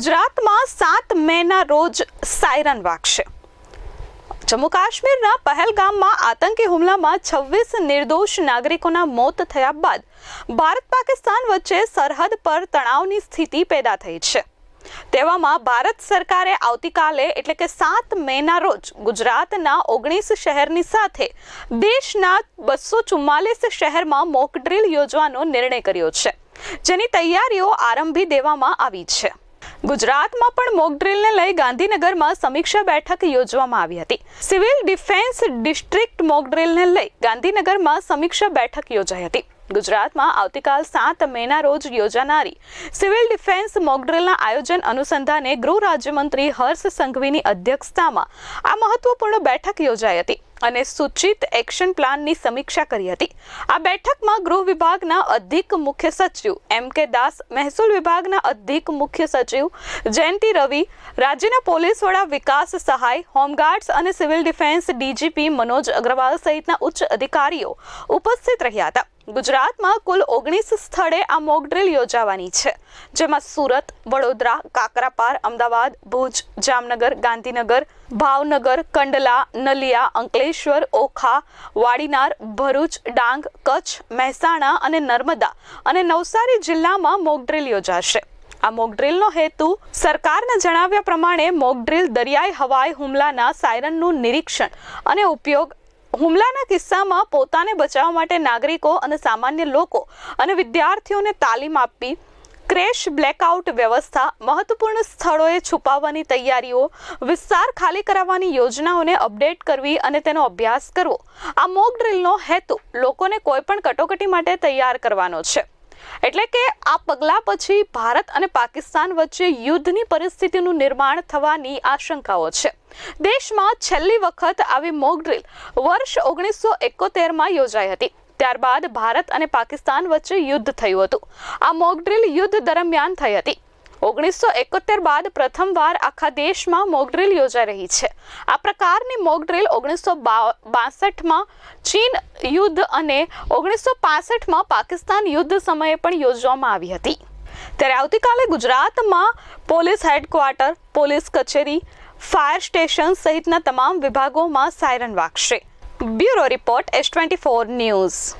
ગુજરાતમાં સાત મેના રોજ સાયરન વાગશે. જમ્મુ કાશ્મીરના પહેલગામમાં આતંકી હુમલામાં છવ્વીસ નિર્દોષ નાગરિકોના મોત થયા બાદ ભારત પાકિસ્તાન વચ્ચે સરહદ પર તણાવની સ્થિતિ પેદા થઈ છે. તેવામાં ભારત સરકારે આવતીકાલે એટલે કે સાત મેના રોજ ગુજરાતના ઓગણીસ શહેરની સાથે દેશના બસો ચુમ્માલીસ શહેરમાં મોક ડ્રીલ યોજવાનો નિર્ણય કર્યો છે. જેની તૈયારીઓ આરંભી દેવામાં આવી છે. ગુજરાતમાં પણ મોકડ્રીલને લઈ ગાંધીનગરમાં સમીક્ષા બેઠક યોજવામાં આવી હતી. સિવિલ ડિફેન્સ ડિસ્ટ્રિક્ટ મોકડ્રીલને લઈ ગાંધીનગરમાં સમીક્ષા બેઠક યોજાઈ હતી. ગુજરાતમાં આવતીકાલ સાત મેના રોજ યોજાનારી સિવિલ ડિફેન્સ મોકડ્રીલના આયોજન અનુસંધાને ગૃહ રાજ્યમંત્રી હર્ષ સંઘવીની અધ્યક્ષતામાં આ મહત્વપૂર્ણ બેઠક યોજાઈ હતી અને સૂચિત એક્શન પ્લાનની સમીક્ષા કરી હતી. આ બેઠકમાં ગૃહ વિભાગના અધિક મુખ્ય સચિવ એમ કે દાસ, મહેસૂલ વિભાગના અધિક મુખ્ય સચિવ જયંતિ રવિ, રાજ્યના પોલીસ વડા વિકાસ સહાય, હોમગાર્ડ્સ અને civil defence DGP Manoj Agrawal સહિતના ઉચ્ચ અધિકારીઓ ઉપસ્થિત રહ્યા હતા. ગુજરાતમાં કુલ ઓગણીસ સ્થળે આ મોક ડ્રિલ યોજાવાની છે, જેમાં સુરત, વડોદરા, કાકરાપાર, અમદાવાદ, ભુજ, જામનગર, ગાંધીનગર, ભાવનગર, કંડલા, નલિયા, અંકલેશ્વર, ઓખા, વાડીનાર, ભરૂચ, ડાંગ, કચ્છ, મહેસાણા અને નર્મદા અને નવસારી જિલ્લામાં મોક ડ્રિલ યોજાશે. આ મોક ડ્રિલનો હેતુ સરકારના જણાવ્યા પ્રમાણે મોક ડ્રિલ દરિયાઈ હવાઈ હુમલાના સાયરનનું નિરીક્ષણ અને ઉપયોગ હુમલાના કિસ્સામાં પોતાને બચાવવા માટે નાગરિકો અને સામાન્ય લોકો અને વિદ્યાર્થીઓને તાલીમ આપવી ક્રેશ બ્લેકઆઉટ વ્યવસ્થા મહત્વપૂર્ણ સ્થળોએ છુપાવવાની તૈયારીઓ, વિસ્તાર ખાલી કરાવવાની યોજનાઓને અપડેટ કરવી અને તેનો અભ્યાસ કરવો. આ મોક ડ્રિલનો હેતુ લોકોને કોઈપણ કટોકટી માટે તૈયાર કરવાનો છે. એટલે કે આ પગલા પછી ભારત અને પાકિસ્તાન વચ્ચે યુદ્ધની પરિસ્થિતિનું નિર્માણ થવાની આશંકાઓ છે. દેશમાં છેલ્લી વખત આવી મોક ડ્રીલ વર્ષ ઓગણીસો એકોતેરમાં યોજાઈ હતી. ત્યારબાદ ભારત અને પાકિસ્તાન વચ્ચે યુદ્ધ થયું હતું. આ મોક ડ્રીલ યુદ્ધ દરમિયાન થઈ હતી. ઓગણીસો એકોતેર બાદ પ્રથમવાર આખા દેશમાં મોકડ્રીલ યોજાઈ રહી છે. આ પ્રકારની મોકડ્રીલ ઓગણીસો બાસઠમાં ચીન યુદ્ધ અને ઓગણીસો પાસઠમાં પાકિસ્તાન યુદ્ધ સમયે પણ યોજવામાં આવી હતી. ત્યારે આવતીકાલે ગુજરાતમાં પોલીસ હેડક્વાર્ટર, પોલીસ કચેરી, ફાયર સ્ટેશન સહિતના તમામ વિભાગોમાં siren વાગશે. Bureau report S twenty four news.